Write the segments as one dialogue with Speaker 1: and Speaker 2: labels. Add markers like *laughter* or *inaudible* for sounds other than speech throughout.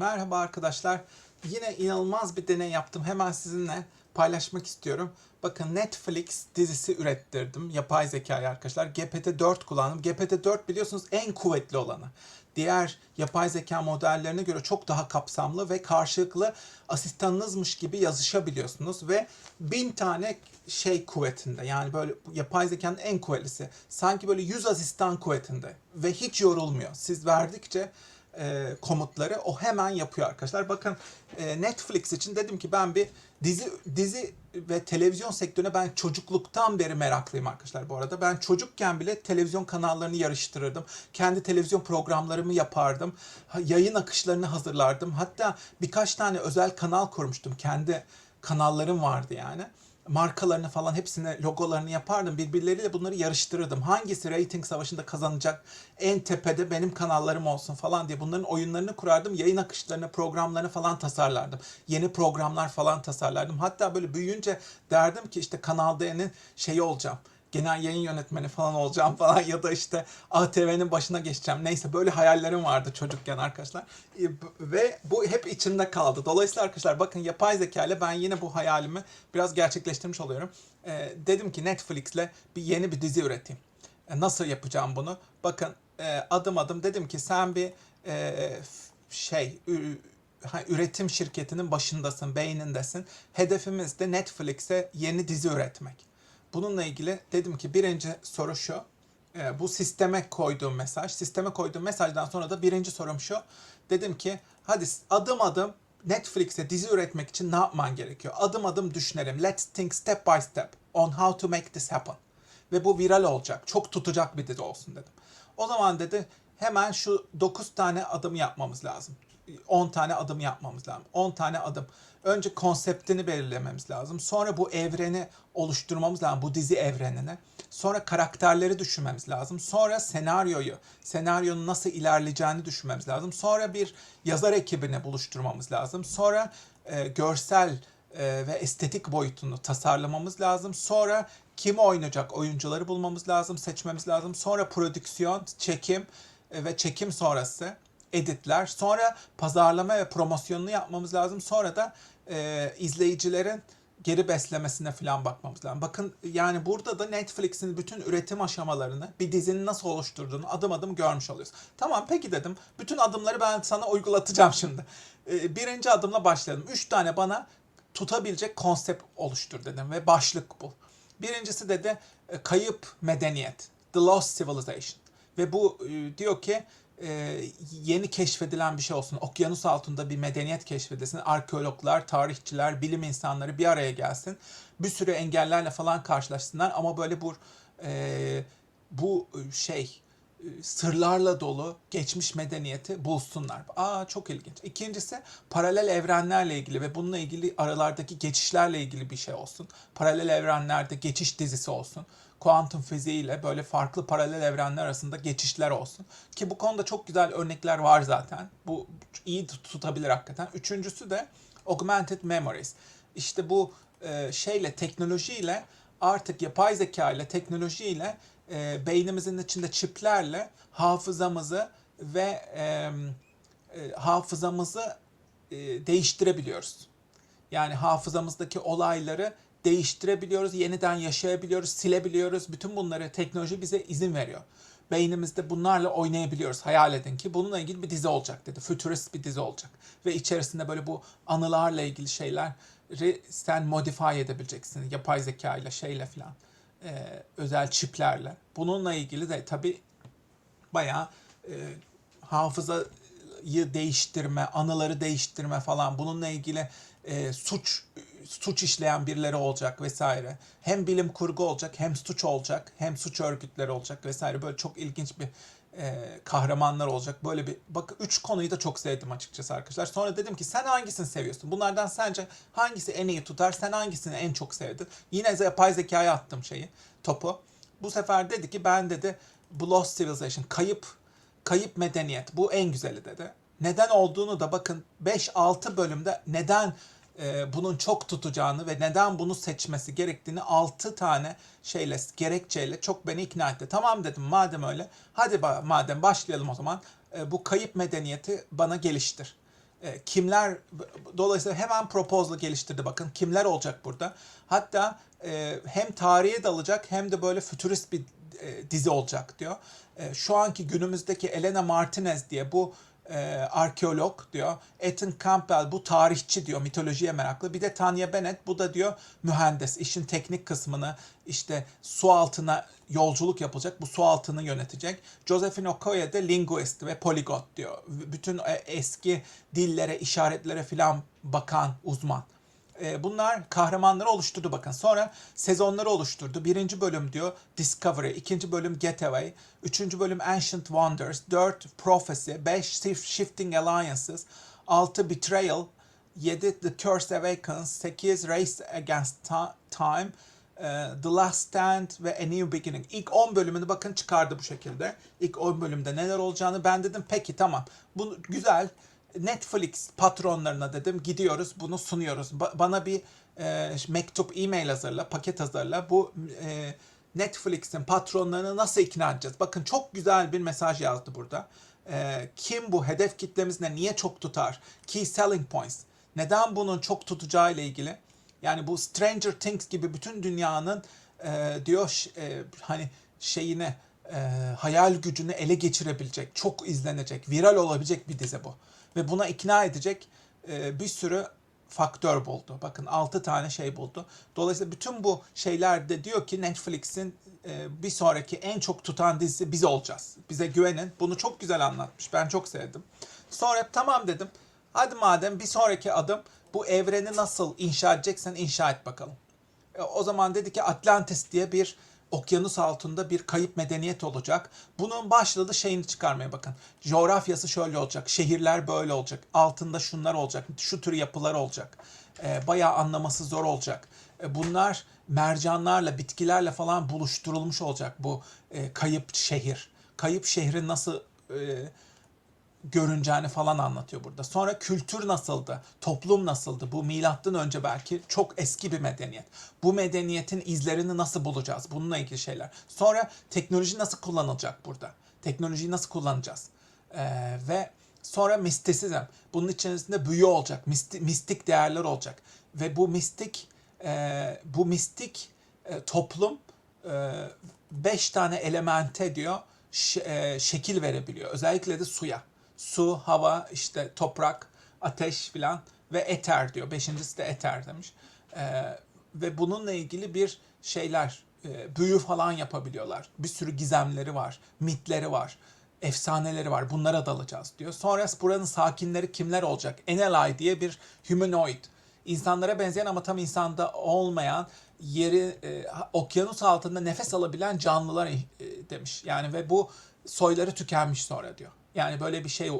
Speaker 1: Merhaba arkadaşlar. Yine inanılmaz bir deney yaptım. Hemen sizinle paylaşmak istiyorum. Bakın Netflix dizisi ürettirdim. Yapay zekayı arkadaşlar. GPT-4 kullandım. GPT-4 biliyorsunuz en kuvvetli olanı. Diğer yapay zeka modellerine göre çok daha kapsamlı ve karşılıklı asistanınızmış gibi yazışabiliyorsunuz ve bin tane şey kuvvetinde yani böyle yapay zekanın en kuvvetlisi. Sanki böyle 100 asistan kuvvetinde ve hiç yorulmuyor. Siz verdikçe e, komutları o hemen yapıyor arkadaşlar. Bakın e, Netflix için dedim ki ben bir dizi dizi ve televizyon sektörüne ben çocukluktan beri meraklıyım arkadaşlar bu arada. Ben çocukken bile televizyon kanallarını yarıştırırdım. Kendi televizyon programlarımı yapardım. Yayın akışlarını hazırlardım. Hatta birkaç tane özel kanal kurmuştum. Kendi kanallarım vardı yani markalarını falan hepsine logolarını yapardım. Birbirleriyle bunları yarıştırırdım. Hangisi rating savaşında kazanacak en tepede benim kanallarım olsun falan diye bunların oyunlarını kurardım. Yayın akışlarını, programlarını falan tasarlardım. Yeni programlar falan tasarlardım. Hatta böyle büyüyünce derdim ki işte Kanal D'nin şeyi olacağım genel yayın yönetmeni falan olacağım falan ya da işte ATV'nin başına geçeceğim. Neyse böyle hayallerim vardı çocukken arkadaşlar. E, Ve bu hep içimde kaldı. Dolayısıyla arkadaşlar bakın yapay zeka ile ben yine bu hayalimi biraz gerçekleştirmiş oluyorum. E, dedim ki Netflix'le bir yeni bir dizi üreteyim. E, nasıl yapacağım bunu? Bakın e, adım adım dedim ki sen bir e, şey üretim şirketinin başındasın, beynindesin. Hedefimiz de Netflix'e yeni dizi üretmek. Bununla ilgili dedim ki birinci soru şu. e, bu sisteme koyduğum mesaj. Sisteme koyduğum mesajdan sonra da birinci sorum şu. Dedim ki hadi adım adım Netflix'e dizi üretmek için ne yapman gerekiyor? Adım adım düşünelim. Let's think step by step on how to make this happen. Ve bu viral olacak. Çok tutacak bir dizi olsun dedim. O zaman dedi hemen şu 9 tane adım yapmamız lazım. 10 tane adım yapmamız lazım. 10 tane adım. Önce konseptini belirlememiz lazım. Sonra bu evreni oluşturmamız lazım. Bu dizi evrenini. Sonra karakterleri düşünmemiz lazım. Sonra senaryoyu, senaryonun nasıl ilerleyeceğini düşünmemiz lazım. Sonra bir yazar ekibini buluşturmamız lazım. Sonra e, görsel e, ve estetik boyutunu tasarlamamız lazım. Sonra kim oynayacak oyuncuları bulmamız lazım, seçmemiz lazım. Sonra prodüksiyon, çekim ve çekim sonrası editler. Sonra pazarlama ve promosyonunu yapmamız lazım. Sonra da e, izleyicilerin geri beslemesine falan bakmamız lazım. Bakın yani burada da Netflix'in bütün üretim aşamalarını, bir dizinin nasıl oluşturduğunu adım adım görmüş oluyoruz. Tamam peki dedim. Bütün adımları ben sana uygulatacağım şimdi. E, birinci adımla başlayalım. Üç tane bana tutabilecek konsept oluştur dedim ve başlık bul. Birincisi dedi e, kayıp medeniyet. The Lost Civilization. Ve bu e, diyor ki e, yeni keşfedilen bir şey olsun. Okyanus altında bir medeniyet keşfedilsin. Arkeologlar, tarihçiler, bilim insanları bir araya gelsin. Bir sürü engellerle falan karşılaşsınlar ama böyle bu e, bu şey sırlarla dolu geçmiş medeniyeti bulsunlar. Aa çok ilginç. İkincisi paralel evrenlerle ilgili ve bununla ilgili aralardaki geçişlerle ilgili bir şey olsun. Paralel evrenlerde geçiş dizisi olsun. Kuantum fiziğiyle böyle farklı paralel evrenler arasında geçişler olsun. Ki bu konuda çok güzel örnekler var zaten. Bu iyi tut- tutabilir hakikaten. Üçüncüsü de augmented memories. İşte bu e, şeyle teknolojiyle artık yapay zeka ile teknolojiyle e, beynimizin içinde çiplerle hafızamızı ve e, e, hafızamızı e, değiştirebiliyoruz. Yani hafızamızdaki olayları değiştirebiliyoruz, yeniden yaşayabiliyoruz, silebiliyoruz. Bütün bunları teknoloji bize izin veriyor. Beynimizde bunlarla oynayabiliyoruz. Hayal edin ki bununla ilgili bir dizi olacak dedi. Futurist bir dizi olacak. Ve içerisinde böyle bu anılarla ilgili şeyleri sen modify edebileceksin. Yapay zeka ile şeyle filan. Ee, özel çiplerle. Bununla ilgili de tabii bayağı e, hafızayı değiştirme, anıları değiştirme falan bununla ilgili e, suç suç işleyen birileri olacak vesaire. Hem bilim kurgu olacak, hem suç olacak, hem suç örgütleri olacak vesaire. Böyle çok ilginç bir e, kahramanlar olacak. Böyle bir bak üç konuyu da çok sevdim açıkçası arkadaşlar. Sonra dedim ki sen hangisini seviyorsun? Bunlardan sence hangisi en iyi tutar? Sen hangisini en çok sevdin? Yine yapay zekaya attım şeyi, topu. Bu sefer dedi ki ben dedi bu Lost Civilization, kayıp kayıp medeniyet bu en güzeli dedi. Neden olduğunu da bakın 5-6 bölümde neden e, bunun çok tutacağını ve neden bunu seçmesi gerektiğini 6 tane şeyle gerekçeyle çok beni ikna etti. Tamam dedim madem öyle hadi ba- madem başlayalım o zaman e, bu kayıp medeniyeti bana geliştir. E, kimler dolayısıyla hemen proposal geliştirdi bakın kimler olacak burada. Hatta e, hem tarihe dalacak hem de böyle fütürist bir e, dizi olacak diyor. E, şu anki günümüzdeki Elena Martinez diye bu e, arkeolog diyor. Ethan Campbell bu tarihçi diyor mitolojiye meraklı. Bir de Tanya Bennett bu da diyor mühendis. işin teknik kısmını işte su altına yolculuk yapılacak. Bu su altını yönetecek. Josephine Okoye de linguist ve poligot diyor. Bütün e, eski dillere, işaretlere filan bakan uzman. E, bunlar kahramanları oluşturdu bakın. Sonra sezonları oluşturdu. Birinci bölüm diyor Discovery, ikinci bölüm Getaway, üçüncü bölüm Ancient Wonders, dört Prophecy, beş Shifting Alliances, altı Betrayal, yedi The Curse Awakens, sekiz Race Against Time, e, The Last Stand ve A New Beginning. İlk 10 bölümünü bakın çıkardı bu şekilde. İlk 10 bölümde neler olacağını ben dedim peki tamam. Bu güzel. Netflix patronlarına dedim gidiyoruz bunu sunuyoruz. Ba- bana bir e, mektup, e-mail hazırla, paket hazırla. Bu e, Netflix'in patronlarını nasıl ikna edeceğiz? Bakın çok güzel bir mesaj yazdı burada. E, kim bu? Hedef kitlemiz ne? Niye çok tutar? Key selling points. Neden bunun çok tutacağı ile ilgili? Yani bu Stranger Things gibi bütün dünyanın e, diyor e, hani şeyine e, hayal gücünü ele geçirebilecek, çok izlenecek, viral olabilecek bir dizi bu. Ve buna ikna edecek e, bir sürü faktör buldu. Bakın 6 tane şey buldu. Dolayısıyla bütün bu şeyler de diyor ki Netflix'in e, bir sonraki en çok tutan dizisi biz olacağız. Bize güvenin. Bunu çok güzel anlatmış. Ben çok sevdim. Sonra tamam dedim. Hadi madem bir sonraki adım bu evreni nasıl inşa edeceksen inşa et bakalım. E, O zaman dedi ki Atlantis diye bir okyanus altında bir kayıp medeniyet olacak. Bunun başladı şeyini çıkarmaya bakın. Coğrafyası şöyle olacak. Şehirler böyle olacak. Altında şunlar olacak. Şu tür yapılar olacak. E, bayağı anlaması zor olacak. E, bunlar mercanlarla, bitkilerle falan buluşturulmuş olacak bu e, kayıp şehir. Kayıp şehrin nasıl e, görüneceğini falan anlatıyor burada. Sonra kültür nasıldı? Toplum nasıldı? Bu milattan önce belki çok eski bir medeniyet. Bu medeniyetin izlerini nasıl bulacağız? Bununla ilgili şeyler. Sonra teknoloji nasıl kullanılacak burada? Teknolojiyi nasıl kullanacağız? Ee, ve sonra mistisizm. Bunun içerisinde büyü olacak. Mistik, mistik değerler olacak. Ve bu mistik e, bu mistik e, toplum e, beş tane elemente diyor e, şekil verebiliyor. Özellikle de suya. Su, hava, işte toprak, ateş filan ve eter diyor. Beşincisi de eter demiş. E, ve bununla ilgili bir şeyler, e, büyü falan yapabiliyorlar. Bir sürü gizemleri var, mitleri var, efsaneleri var. Bunlara dalacağız diyor. Sonra buranın sakinleri kimler olacak? Enelai diye bir humanoid insanlara benzeyen ama tam insanda olmayan yeri e, okyanus altında nefes alabilen canlılar e, demiş. Yani ve bu soyları tükenmiş sonra diyor. Yani böyle bir şey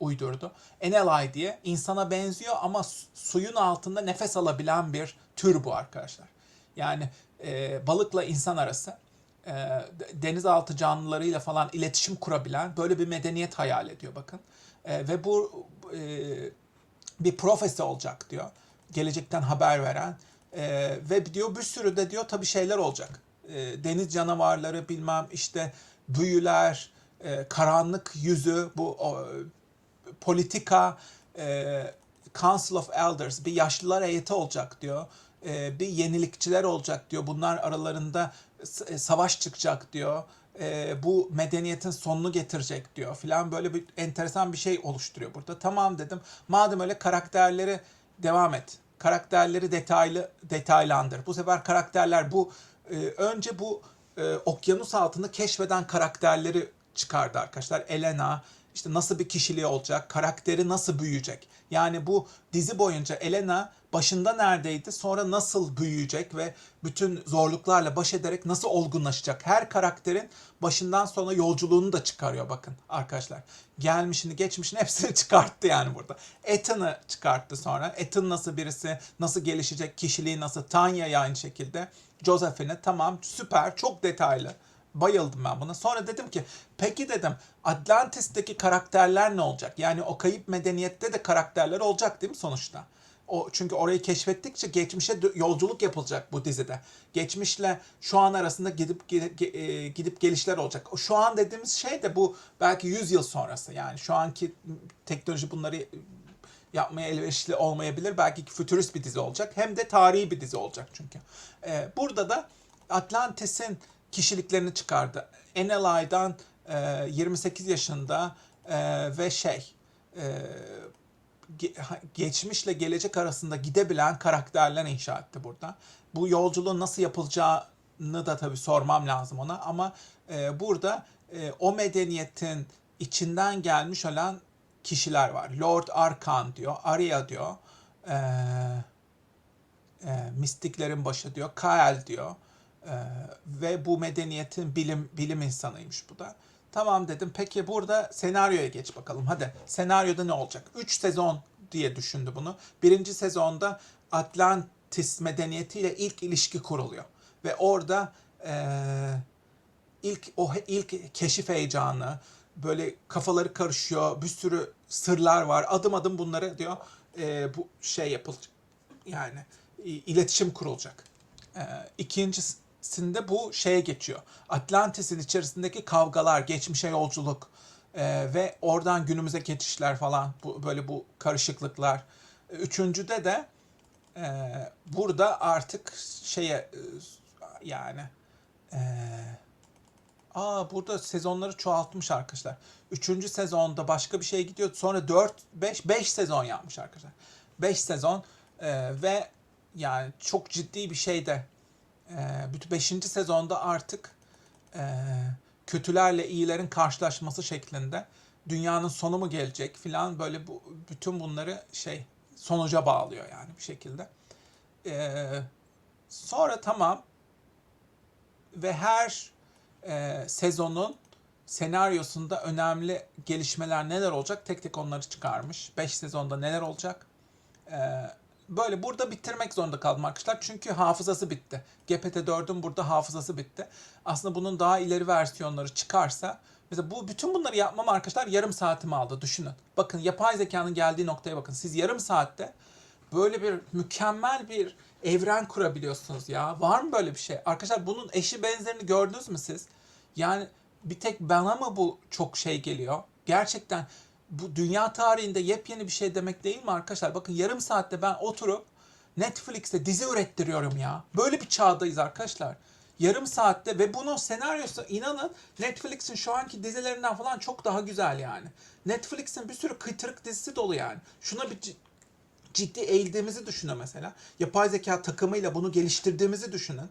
Speaker 1: uydurdu. Enelai diye insana benziyor ama su- suyun altında nefes alabilen bir tür bu arkadaşlar. Yani e, balıkla insan arası e, denizaltı canlılarıyla falan iletişim kurabilen böyle bir medeniyet hayal ediyor bakın. E, ve bu e, bir profesi olacak diyor. Gelecekten haber veren. Ee, ve diyor bir sürü de diyor tabii şeyler olacak. Ee, deniz canavarları bilmem işte büyüler, e, karanlık yüzü, bu o, politika, e, Council of Elders, bir yaşlılar heyeti olacak diyor. E, bir yenilikçiler olacak diyor. Bunlar aralarında e, savaş çıkacak diyor. E, bu medeniyetin sonunu getirecek diyor filan böyle bir enteresan bir şey oluşturuyor burada. Tamam dedim. Madem öyle karakterleri devam et. Karakterleri detaylı detaylandır. Bu sefer karakterler bu e, önce bu e, okyanus altında keşfeden karakterleri çıkardı arkadaşlar. Elena işte nasıl bir kişiliği olacak, karakteri nasıl büyüyecek. Yani bu dizi boyunca Elena başında neredeydi, sonra nasıl büyüyecek ve bütün zorluklarla baş ederek nasıl olgunlaşacak. Her karakterin başından sona yolculuğunu da çıkarıyor bakın arkadaşlar. Gelmişini, geçmişini hepsini *laughs* çıkarttı yani burada. Ethan'ı çıkarttı sonra. Ethan nasıl birisi, nasıl gelişecek, kişiliği nasıl, Tanya'yı aynı şekilde. Josephine tamam süper, çok detaylı. Bayıldım ben buna. Sonra dedim ki peki dedim Atlantis'teki karakterler ne olacak? Yani o kayıp medeniyette de karakterler olacak değil mi sonuçta? O çünkü orayı keşfettikçe geçmişe yolculuk yapılacak bu dizide. Geçmişle şu an arasında gidip e, gidip gelişler olacak. Şu an dediğimiz şey de bu belki 100 yıl sonrası. Yani şu anki teknoloji bunları yapmaya elverişli olmayabilir. Belki fütürist bir dizi olacak. Hem de tarihi bir dizi olacak çünkü. Ee, burada da Atlantis'in kişiliklerini çıkardı. Enelai'dan e, 28 yaşında e, ve şey e, geçmişle gelecek arasında gidebilen karakterler inşa etti burada. Bu yolculuğun nasıl yapılacağını da tabii sormam lazım ona ama e, burada e, o medeniyetin içinden gelmiş olan kişiler var. Lord Arkan diyor, Arya diyor, e, e, mistiklerin başı diyor, Kael diyor E, ve bu medeniyetin bilim bilim insanıymış bu da. Tamam dedim. Peki burada senaryoya geç bakalım. Hadi senaryoda ne olacak? 3 sezon diye düşündü bunu. Birinci sezonda Atlantis medeniyetiyle ilk ilişki kuruluyor. Ve orada eee ilk o ilk keşif heyecanı böyle kafaları karışıyor bir sürü sırlar var adım adım bunları diyor e, bu şey yapılacak yani iletişim kurulacak e, ikincisinde bu şeye geçiyor Atlantis'in içerisindeki kavgalar geçmişe yolculuk e, ve oradan günümüze geçişler falan bu böyle bu karışıklıklar üçüncüde de e, burada artık şeye e, yani e, Aa burada sezonları çoğaltmış arkadaşlar. Üçüncü sezonda başka bir şey gidiyor. Sonra 4, 5, 5 sezon yapmış arkadaşlar. 5 sezon e, ve yani çok ciddi bir şey de bütün 5. sezonda artık e, kötülerle iyilerin karşılaşması şeklinde dünyanın sonu mu gelecek filan böyle bu bütün bunları şey sonuca bağlıyor yani bir şekilde. E, sonra tamam ve her e, sezonun senaryosunda önemli gelişmeler neler olacak tek tek onları çıkarmış. 5 sezonda neler olacak? E, böyle burada bitirmek zorunda kaldım arkadaşlar. Çünkü hafızası bitti. GPT-4'ün burada hafızası bitti. Aslında bunun daha ileri versiyonları çıkarsa Mesela bu bütün bunları yapmam arkadaşlar yarım saatimi aldı düşünün. Bakın yapay zekanın geldiği noktaya bakın. Siz yarım saatte böyle bir mükemmel bir evren kurabiliyorsunuz ya. Var mı böyle bir şey? Arkadaşlar bunun eşi benzerini gördünüz mü siz? Yani bir tek bana mı bu çok şey geliyor? Gerçekten bu dünya tarihinde yepyeni bir şey demek değil mi arkadaşlar? Bakın yarım saatte ben oturup Netflix'te dizi ürettiriyorum ya. Böyle bir çağdayız arkadaşlar. Yarım saatte ve bunun senaryosu inanın Netflix'in şu anki dizilerinden falan çok daha güzel yani. Netflix'in bir sürü kıytırık dizisi dolu yani. Şuna bir ciddi eğildiğimizi düşünün mesela. Yapay zeka takımıyla bunu geliştirdiğimizi düşünün.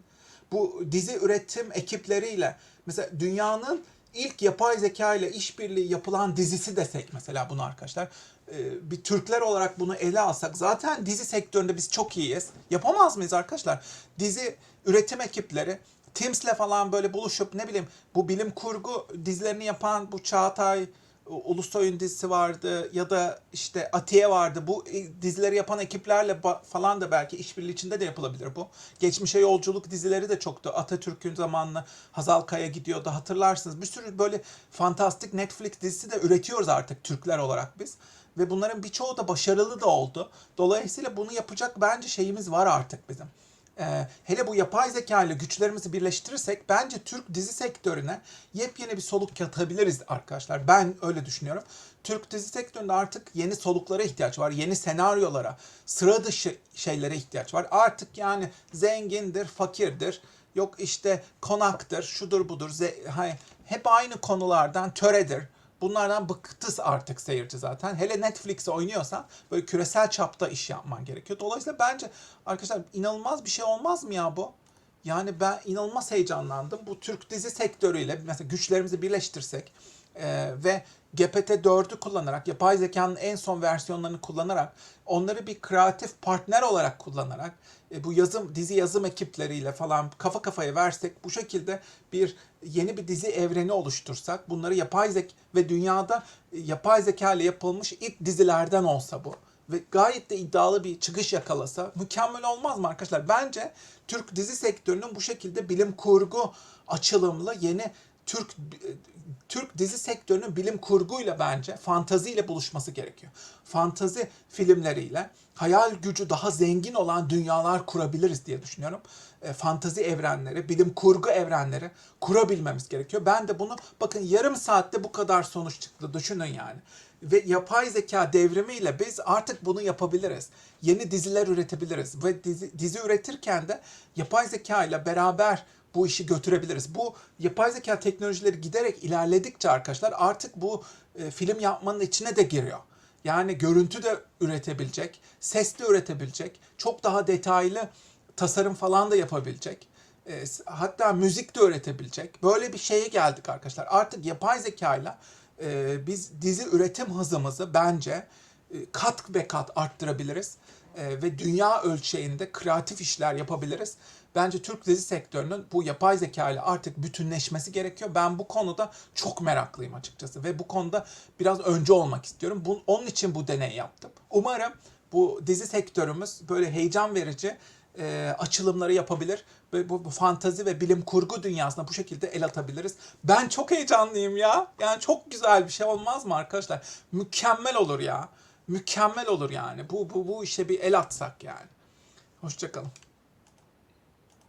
Speaker 1: Bu dizi üretim ekipleriyle mesela dünyanın ilk yapay zeka ile işbirliği yapılan dizisi desek mesela bunu arkadaşlar. Ee, bir Türkler olarak bunu ele alsak zaten dizi sektöründe biz çok iyiyiz. Yapamaz mıyız arkadaşlar? Dizi üretim ekipleri Teams'le falan böyle buluşup ne bileyim bu bilim kurgu dizilerini yapan bu Çağatay Ulusoy'un dizisi vardı ya da işte Atiye vardı. Bu dizileri yapan ekiplerle falan da belki işbirliği içinde de yapılabilir bu. Geçmişe yolculuk dizileri de çoktu. Atatürk'ün zamanlı Hazal Kaya gidiyordu hatırlarsınız. Bir sürü böyle fantastik Netflix dizisi de üretiyoruz artık Türkler olarak biz. Ve bunların birçoğu da başarılı da oldu. Dolayısıyla bunu yapacak bence şeyimiz var artık bizim. Ee, hele bu yapay zeka ile güçlerimizi birleştirirsek bence Türk dizi sektörüne yepyeni bir soluk katabiliriz arkadaşlar. Ben öyle düşünüyorum. Türk dizi sektöründe artık yeni soluklara ihtiyaç var. Yeni senaryolara, sıra dışı şeylere ihtiyaç var. Artık yani zengindir, fakirdir. Yok işte konaktır, şudur budur. Hep aynı konulardan töredir. Bunlardan bıktı artık seyirci zaten. Hele Netflix'e oynuyorsan böyle küresel çapta iş yapman gerekiyor. Dolayısıyla bence arkadaşlar inanılmaz bir şey olmaz mı ya bu? Yani ben inanılmaz heyecanlandım. Bu Türk dizi sektörüyle mesela güçlerimizi birleştirsek e, ve GPT-4'ü kullanarak, yapay zekanın en son versiyonlarını kullanarak, onları bir kreatif partner olarak kullanarak, e, bu yazım dizi yazım ekipleriyle falan kafa kafaya versek, bu şekilde bir yeni bir dizi evreni oluştursak, bunları yapay zek ve dünyada e, yapay zeka ile yapılmış ilk dizilerden olsa bu ve gayet de iddialı bir çıkış yakalasa mükemmel olmaz mı arkadaşlar? Bence Türk dizi sektörünün bu şekilde bilim kurgu açılımlı yeni Türk Türk dizi sektörünün bilim kurguyla bence fantaziyle buluşması gerekiyor. Fantazi filmleriyle hayal gücü daha zengin olan dünyalar kurabiliriz diye düşünüyorum. E, fantazi evrenleri, bilim kurgu evrenleri kurabilmemiz gerekiyor. Ben de bunu bakın yarım saatte bu kadar sonuç çıktı düşünün yani. Ve yapay zeka devrimiyle biz artık bunu yapabiliriz. Yeni diziler üretebiliriz. Ve dizi, dizi üretirken de yapay zeka ile beraber bu işi götürebiliriz. Bu yapay zeka teknolojileri giderek ilerledikçe arkadaşlar artık bu e, film yapmanın içine de giriyor. Yani görüntü de üretebilecek, ses de üretebilecek, çok daha detaylı tasarım falan da yapabilecek. E, hatta müzik de öğretebilecek. Böyle bir şeye geldik arkadaşlar. Artık yapay zekayla e, biz dizi üretim hızımızı bence e, kat be kat arttırabiliriz. E, ve dünya ölçeğinde kreatif işler yapabiliriz. Bence Türk dizi sektörünün bu yapay zeka ile artık bütünleşmesi gerekiyor. Ben bu konuda çok meraklıyım açıkçası ve bu konuda biraz önce olmak istiyorum. Bu, onun için bu deneyi yaptım. Umarım bu dizi sektörümüz böyle heyecan verici e, açılımları yapabilir ve bu, bu fantazi ve bilim kurgu dünyasına bu şekilde el atabiliriz. Ben çok heyecanlıyım ya. Yani çok güzel bir şey olmaz mı arkadaşlar? Mükemmel olur ya. Mükemmel olur yani. Bu bu bu işe bir el atsak yani. Hoşçakalın.